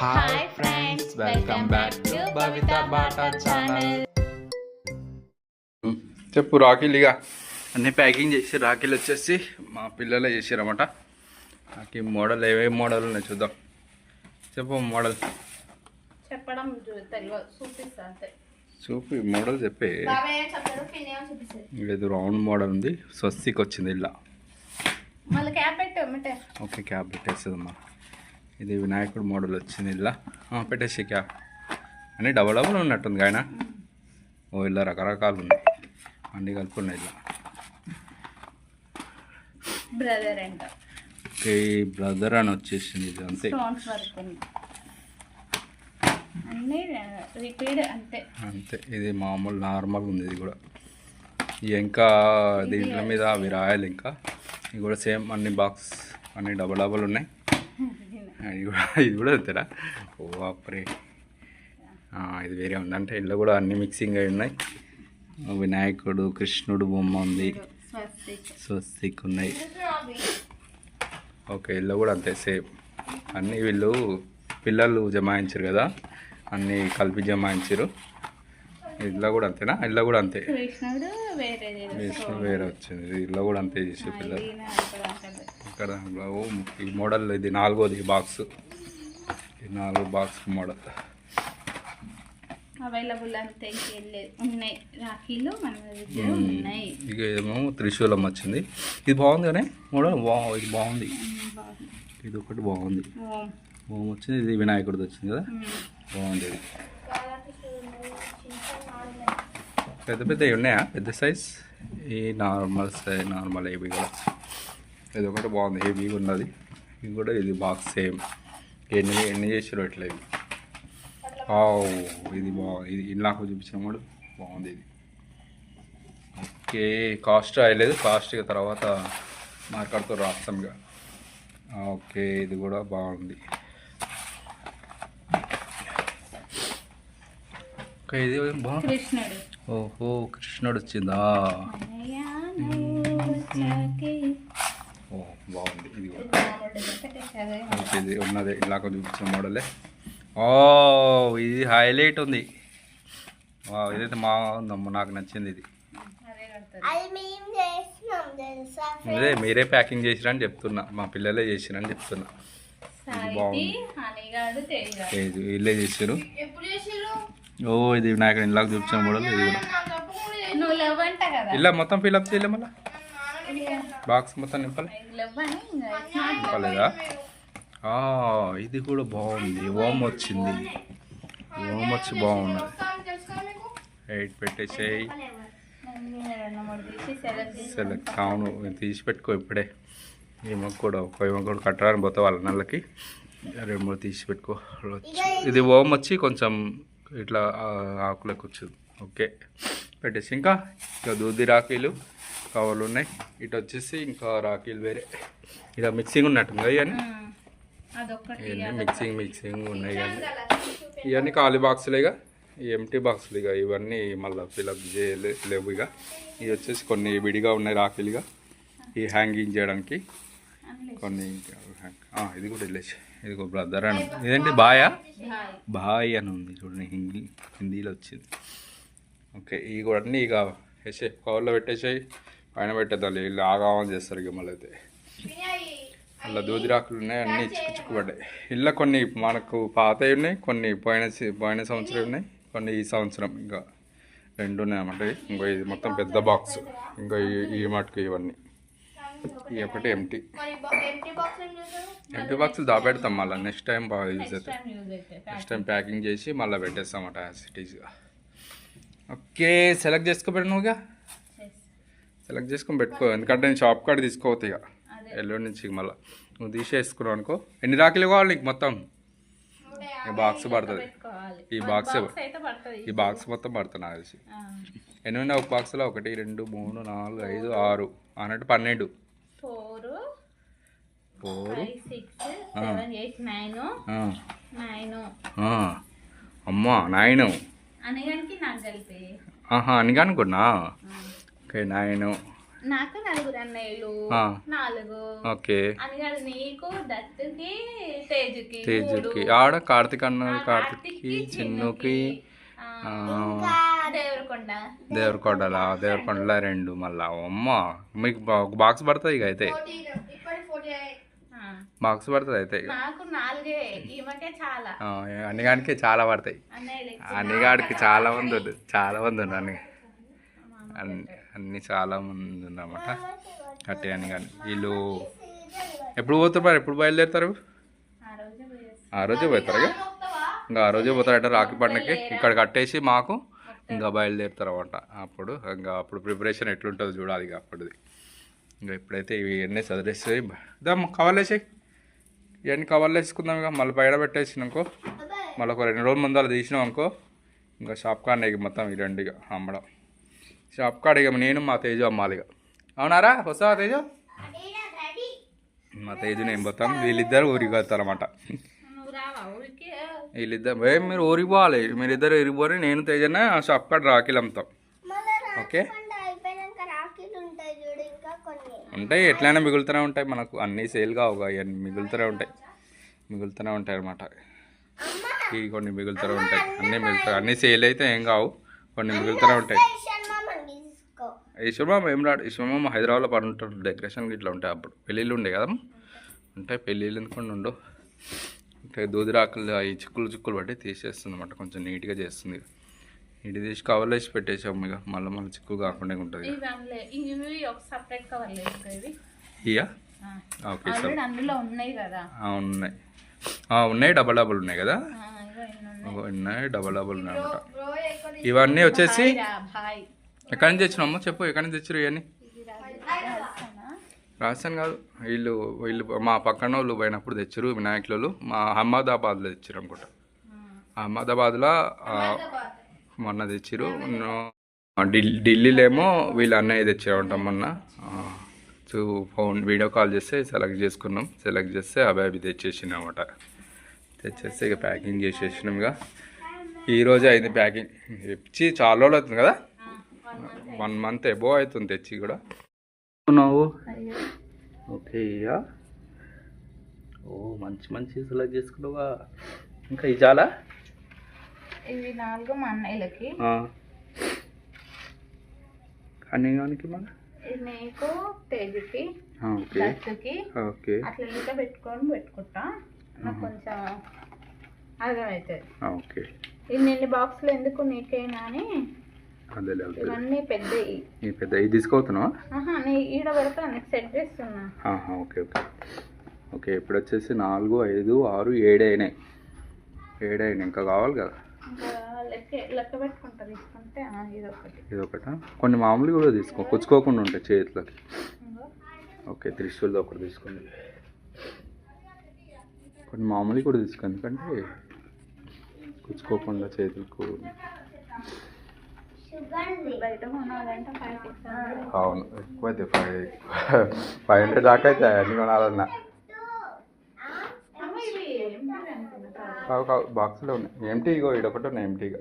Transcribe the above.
Hi friends welcome back to Bhavitha Bata channel చెప్పు రాఖీలు ఇక. అన్ని ప్యాకింగ్ చేసి రాఖీలు వచ్చేసి మా పిల్లలే చేసారన్నమాట. రాఖీ మోడల్ ఏమేమి మోడల్ ఉన్నాయి చూద్దాం. చెప్పు మోడల్. చెప్పడం చూపి మోడల్ చెప్పే. ఇది రౌండ్ మోడల్ ఉంది. స్వస్తికి వచ్చింది ఇలా. మళ్ళీ క్యాప్ పెట్టు అమ్మటే ఓకే క్యాప్ పెట్టేస్తుందమ్మా ఇది వినాయకుడు మోడల్ వచ్చింది ఇలా. పెట్టేసి క్యాప్ అన్నీ డబల్ డబల్ ఉన్నట్టుంది ఆయన ఓ ఇలా రకరకాలు ఉన్నాయి. అన్నీ కలిపి ఉన్నాయి ఇలా. బ్రదర్ అంట. ఓకే బ్రదర్ అని వచ్చేసింది ఇది అంతే. అంతే. ఇది మామూలు నార్మల్ ఉంది ఇది కూడా. ఇది ఇంకా దీంట్లో మీద అవి రాయాలి ఇంకా. ఇది కూడా సేమ్ అన్ని బాక్స్ అన్ని డబల్ డబల్ ఉన్నాయి. ఇది కూడా ఇది కూడా అంతేనా ఓ అప్పుడే. ఇది వేరే ఉంది. అంటే ఇంట్లో కూడా అన్ని మిక్సింగ్ అయి ఉన్నాయి. వినాయకుడు కృష్ణుడు బొమ్మ ఉంది. స్వస్తిక్ ఉన్నాయి. ఓకే ఇల్లు కూడా అంతే సేమ్. అన్నీ వీళ్ళు పిల్లలు జమాయించారు కదా? అన్నీ కలిపి జమాయించారు. ఇల్లు కూడా అంతేనా? ఇల్లు కూడా అంతే. వేసిన వేరే వచ్చింది. ఇల్లు కూడా అంతే చేసి పిల్లలు. ఇక్కడ ఈ మోడల్ ఇది నాలుగోది బాక్స్ ఈ నాలుగు బాక్స్ మోడల్ అవైలబుల్ అంతే ఇంకెళ్ళలేదు ఉన్నాయి. రాఖీలు మన దగ్గర ఉన్నాయి. ఇక ఏమో త్రిశూలం వచ్చింది. ఇది బాగుంది కానీ మోడల్ బా ఇది బాగుంది. ఇది ఒకటి బాగుంది. ఓం. వచ్చింది ఇది వినాయకుడిది వచ్చింది కదా. బాగుంది ఇది. పెద్ద పెద్దవి ఉన్నాయా? పెద్ద సైజ్ ఈ నార్మల్ సైజ్ నార్మల్ ఏవి కూడా. ఇది ఒకటి బాగుంది ఏవి ఉన్నది. ఇది కూడా ఇది బాక్స్ సేమ్ ఎన్ని ఎన్ని చేసారు ఇట్లా ఇవి ఆవ్, ఇది బాగుంది ఇది ఇలాకు చూపించినప్పుడు బాగుంది ఇది. ఓకే కాస్ట్ అయ్యలేదు కాస్ట్ తర్వాత మార్కెట్తో రాస్తాం ఇక. ఓకే ఇది కూడా బాగుంది. ఓకే ఇది బాగుంది ఓహో కృష్ణుడు వచ్చిందా. ఓ బాగుంది. ఇది ఇది ఉన్నది. ఇలాగ చూపించిన మోడలే. ఓ ఇది హైలైట్ ఉంది. ఇదైతే మా ఉందమ్మ నాకు నచ్చింది ఇది. అదే మీరే ప్యాకింగ్ చేసిరని చెప్తున్నా. మా పిల్లలే చేసిరని చెప్తున్నా. బాగుంది. హనీగాడు తేజ ఇది వీళ్ళే చేసిరు ఓ ఇది వినాయకుడు ఇలాగ చూపించిన మోడల్ ఇది కూడా. నువ్వు లేవంట కదా. ఇలా మొత్తం ఫిల్అప్ చేయలే మళ్ళీ? బాక్స్ మొత్తం నింపాలి? నింపలేదా? ఆ, ఇది కూడా బాగుంది. ఓం వచ్చింది. ఓం వచ్చి బాగున్నది. ఎయిట్ పెట్టేసేయి. సెలెక్ట్ అవును తీసి పెట్టుకో ఇప్పుడే. ఏమో కూడా ఒక ఏమో కూడా కట్టడానికి పోతే వాళ్ళ నెలకి రెండు మూడు తీసి పెట్టుకో ఇది. ఓం వచ్చి కొంచెం ఇట్లా ఆకులకు వచ్చింది. ఓకే. పెట్టేసి ఇంకా ఇంకా దూది రాఖీలు కవర్లు ఉన్నాయి. ఇటు వచ్చేసి ఇంకా రాఖీలు వేరే. ఇక మిక్సింగ్ ఉన్నట్టుంది ఇవన్నీ? ఇవన్నీ మిక్సింగ్ మిక్సింగ్ ఉన్నాయి కానీ ఇవన్నీ ఖాళీ బాక్సులేగా ఈ ఎంటీ బాక్సులు ఇక. ఇవన్నీ మళ్ళీ ఫిలప్ చేయలే లేవు ఇక. ఇవి వచ్చేసి కొన్ని విడిగా ఉన్నాయి రాఖీలుగా ఈ హ్యాంగింగ్ చేయడానికి కొన్ని ఇది కూడా వెళ్ళేసి. ఇది ఒక బ్రదర్ అని. ఉంది. ఇదేంటి బాయా? బాయ్. అని ఉంది చూడండి హిందీ హిందీలో వచ్చింది. ఓకే ఇవి కూడా అన్నీ ఇక వేసే కవర్లో పెట్టేసాయి పైన పెట్టేద్దాం. వీళ్ళు ఆగామని చేస్తారు ఇక మళ్ళీ అయితే. అలా దూదిరాకులు ఉన్నాయి అన్నీ చిక్కు చిక్కు పడ్డాయి. ఇలా కొన్ని మనకు పాతవి ఉన్నాయి కొన్ని పోయిన పోయిన సంవత్సరం ఉన్నాయి కొన్ని ఈ సంవత్సరం ఇంకా రెండు ఉన్నాయి అన్నమాట. ఇంకో ఇది మొత్తం పెద్ద బాక్స్ ఇంకా ఈ- ఈ మటుకు ఇవన్నీ. ఈ ఒకటి ఎంటీ ఎంటీ బాక్స్ దాపెడతాం మళ్ళీ నెక్స్ట్ టైం బాగా యూజ్ అవుతాయి నెక్స్ట్ టైం ప్యాకింగ్ చేసి మళ్ళీ పెట్టేస్తామట యాసిటీస్గా ఓకే సెలెక్ట్ చేసుకోబెట్టు నువ్వుగా సెలెక్ట్ చేసుకొని పెట్టుకో. ఎందుకంటే నేను షాప్ కాడ తీసుకోవద్దు ఇక. అదే. ఎల్లుండి నుంచి మళ్ళీ. నువ్వు తీసేసుకున్నావు అనుకో. ఎన్ని రాఖీలు కావాలి నీకు మొత్తం? ఈ బాక్స్ పడుతుంది. ఈ బాక్స్ ఈ బాక్స్ మొత్తం పడుతుంది నాకు తెలిసి. ఎన్ని ఉన్నాయి ఒక బాక్స్లో ఒకటి రెండు మూడు నాలుగు ఐదు ఆరు. అన్నట్టు పన్నెండు. Four four. Five six seven eight nine. Nine. అమ్మా నైన్. అనగానికి నాకు కలిపి. ఆహా అని అనుకున్నా ఓకే నైన్. నాకు నలుగురు అన్నయ్యలు. నాలుగు. ఓకే. అనగాడు నీకు దత్తుకి తేజుకి తేజుకి. ఆడ కార్తిక్ అన్నది ఆ, కార్తిక్కి చిన్నుకి. దేవరకొండల? దేవరకొండల రెండు మళ్ళా. అమ్మ మీకు బాక్స్ పడుతుంది ఇక అయితే. బాక్స్ పడుతుంది అయితే ఇక. నాకు నాలుగే ఈమెకే చాలా. ఆ, అన్నిగానికి చాలా పడతాయి. అన్నిగాడికి చాలా మంది ఉంది చాలా మంది ఉన్నారు అన్ని. అన్ని అన్ని చాలా మంది ఉన్నమాట కట్టే అని కానీ వీళ్ళు ఎప్పుడు పోతారు మరి? ఎప్పుడు బయలుదేరుతారు? ఆ రోజు పోయేసి. ఆ రోజే పోతారు ఇక? ఇంకా ఆ రోజే పోతారట రాఖీ పండుగకి ఇక్కడ కట్టేసి మాకు ఇంకా బయలుదేరుతారు అనమాట అప్పుడు ఇంకా అప్పుడు ప్రిపరేషన్ ఎట్లుంటుందో చూడాలి ఇక అప్పుడుది ఇంకా ఇప్పుడైతే ఇవి ఎన్ని చదివేసి దమ్ కవర్లేసి ఇవన్నీ కవర్లు వేసుకుందాం ఇక. మళ్ళీ బయట పెట్టేసినాకో మళ్ళీ ఒక రెండు రోజుల ముందర తీసినాం అనుకో. ఇంకా షాప్ కాడ ఇక మొత్తం ఈ రెండు ఇక అమ్మడం. షాప్ కాడ ఇక నేను మా తేజు అమ్మాలి ఇక. అవునారా? వస్తావా తేజు? మా తేజు నేను పోతాం? వీళ్ళిద్దరు ఊరికి పోతారు వీళ్ళిద్దరు ఏ మీరు ఊరికి పోవాలి మీరిద్దరు ఊరికి నేను తేజన షాప్ కాడ రాఖీలు అమ్ముతాం. ఓకే? ఉంటాయి చూడు ఇంకా కొన్ని. ఉంటాయి. ఎట్లయినా మిగులుతూనే ఉంటాయి. మనకు అన్నీ సేల్ కావు అవన్నీ మిగులుతూనే ఉంటాయి. మిగులుతూనే ఉంటాయి అనమాట ఇవి కొన్ని మిగులుతూనే ఉంటాయి. అన్నీ మిగులుతాయి అన్నీ సేల్ అయితే ఏం కావు. కొన్ని మిగులుతూనే ఉంటాయి. ఈశ్వరమామ ఏం రాడు? ఈశ్వరమామ హైదరాబాద్లో పడి ఉంటాడు డెకరేషన్ ఇట్లా ఉంటాయి అప్పుడు. పెళ్ళిళ్ళు ఉండే కదా ఉంటాయి. పెళ్ళిళ్ళు ఎందుకుండా ఉండవు అంటే దూదిరాకులు ఈ చిక్కులు చిక్కులు పట్టి తీసేస్తుంది అనమాట కొంచెం నీట్గా చేస్తుంది నీటి తీసి కవర్లు వేసి పెట్టేసాము ఇక. మళ్ళీ మళ్ళీ చిక్కులు కాకుండా ఉంటుంది కవర్ ఇయా? Okay sir. ఉన్నాయి ఉన్నాయి. డబల్ డబుల్ ఉన్నాయి కదా? ఉన్నాయి. డబల్ డబుల్ ఉన్నాయి అనమాట ఇవన్నీ వచ్చేసి ఎక్కడి నుంచి తెచ్చినామో చెప్పు ఎక్కడి నుంచి తెచ్చారు ఇవన్నీ? రాజస్థానా? కాదు. వీళ్ళు వీళ్ళు మా పక్కన వాళ్ళు పోయినప్పుడు తెచ్చారు వినాయకులు. మా అహ్మదాబాద్లో తెచ్చారు అనుకుంటా. అహ్మదాబాద్లో మొన్న తెచ్చారు ఢిల్లీ ఢిల్లీలో ఏమో వీళ్ళు అన్నయ్య తెచ్చారంట మొన్న. చూ ఫోన్ వీడియో కాల్ చేస్తే సెలెక్ట్ చేసుకున్నాం. సెలెక్ట్ చేస్తే అవి అవి తెచ్చేసినాం అనమాట తెచ్చేస్తే ఇక ప్యాకింగ్ చేసేసినాం ఇక. ఈరోజే అయింది ప్యాకింగ్. ఇచ్చి చాలా రోజులు అవుతుంది కదా? వన్ మంత్ ఎబో అవుతుంది తెచ్చి కూడా. అయ్యో. ఓకే ఓ మంచి మంచి సెలెక్ట్ చేసుకున్నావా? ఇంకా ఇది చాలా ఇవి నాలుగు మా అన్నయ్యలకి. అన్నిగానికి మన నీకు తేజుకి దత్తుకి. ఓకే. అట్లా ఇంకా పెట్టుకొని పెట్టుకుంటా. నాకు కొంచెం అర్థమవుతుంది. ఓకే. ఇన్ని బాక్సులు ఎందుకు నీకేనా అని ఇవన్నీ పెద్ద ఇది తీసుకోతున్నావా ఆహా నీ ఈడ పెడతా నీకు సెట్ చేస్తున్నా. ఆహా, ఓకే ఓకే. ఓకే ఇప్పుడు వచ్చేసి నాలుగు ఐదు ఆరు ఏడు అయినాయి. ఏడు అయినాయి ఇంకా కావాలి కదా? ఇది ఒకటి. కొన్ని మామూలు కూడా తీసుకో కుచ్చుకోకుండా ఉంటాయి చేతులకి. ఓకే త్రిశూల్ ఒకటి తీసుకోండి. కొన్ని మామూలు కూడా తీసుకో ఎందుకంటే కుచ్చుకోకుండా చేతులకు అవును ఎక్కువైతే ఫైవ్ ఫైవ్ హండ్రెడ్ దాకా అయితే అన్ని కొనాలన్నా. కావు కావు బాక్స్లో ఉన్నాయి. ఎంటీ ఇగో ఇడొకటి ఉన్నాయి ఎంటీగా